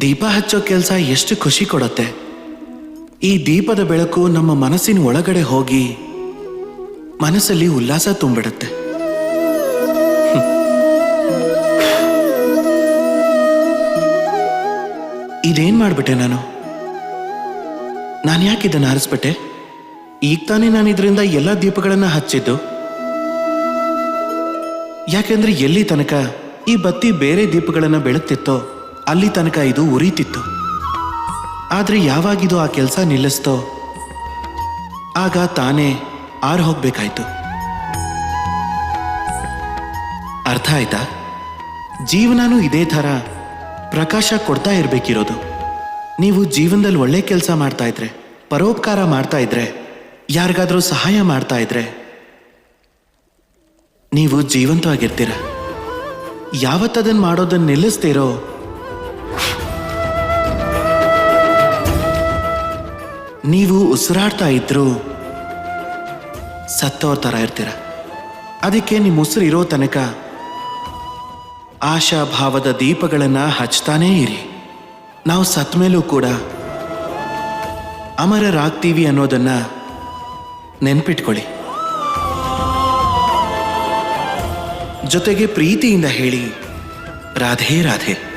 ದೀಪ ಹಚ್ಚೋ ಕೆಲಸ ಎಷ್ಟು ಖುಷಿ ಕೊಡುತ್ತೆ. ಈ ದೀಪದ ಬೆಳಕು ನಮ್ಮ ಮನಸ್ಸಿನ ಒಳಗಡೆ ಹೋಗಿ ಮನಸ್ಸಲ್ಲಿ ಉಲ್ಲಾಸ ತುಂಬಿಡುತ್ತೆ. ಇದೇನ್ ಮಾಡ್ಬಿಟ್ಟೆ ನಾನು? ನಾನು ಯಾಕೆ ಇದನ್ನು ಆರಿಸ್ಬಿಟ್ಟೆ? ಈಗ ತಾನೇ ನಾನು ಇದರಿಂದ ಎಲ್ಲ ದೀಪಗಳನ್ನ ಹಚ್ಚಿದ್ದು? ಯಾಕೆಂದ್ರೆ ಎಲ್ಲಿ ತನಕ ಈ ಬತ್ತಿ ಬೇರೆ ದೀಪಗಳನ್ನ ಬೆಳಗ್ತಿತ್ತೋ, ಅಲ್ಲಿ ತನಕ ಇದು ಉರಿತಿತ್ತು. ಆದ್ರೆ ಯಾವಾಗಿದು ಆ ಕೆಲಸ ನಿಲ್ಲಿಸ್ತೋ, ಆಗ ತಾನೇ ಆರ್ ಹೋಗ್ಬೇಕಾಯ್ತು. ಅರ್ಥ ಆಯ್ತಾ? ಜೀವನನೂ ಇದೇ ಥರ ಪ್ರಕಾಶ ಕೊಡ್ತಾ ಇರಬೇಕಿರೋದು. ನೀವು ಜೀವನದಲ್ಲಿ ಒಳ್ಳೆ ಕೆಲಸ ಮಾಡ್ತಾ ಇದ್ರೆ, ಪರೋಪಕಾರ ಮಾಡ್ತಾ ಇದ್ರೆ, ಯಾರಿಗಾದ್ರೂ ಸಹಾಯ ಮಾಡ್ತಾ ಇದ್ರೆ, ನೀವು ಜೀವಂತವಾಗಿರ್ತೀರ. ಯಾವತ್ತದನ್ ಮಾಡೋದನ್ನ ನಿಲ್ಲಿಸ್ತೀರೋ? ನೀವು ಉಸಿರಾಡ್ತಾ ಇದ್ರು ಸತ್ತೋರ ಥರ ಇರ್ತೀರ. ಅದಕ್ಕೆ ನಿಮ್ಮ ಉಸಿರು ಇರೋ ತನಕ ಆಶಾಭಾವದ ದೀಪಗಳನ್ನ ಹಚ್ತಾನೇ ಇರಿ. ನಾವು ಸತ್ ಮೇಲೂ ಕೂಡ ಅಮರರಾಗ್ತೀವಿ ಅನ್ನೋದನ್ನ ನೆನ್ಪಿಟ್ಕೊಳ್ಳಿ. ಜೊತೆಗೆ ಪ್ರೀತಿಯಿಂದ ಹೇಳಿ. ರಾಧೆ ರಾಧೆ.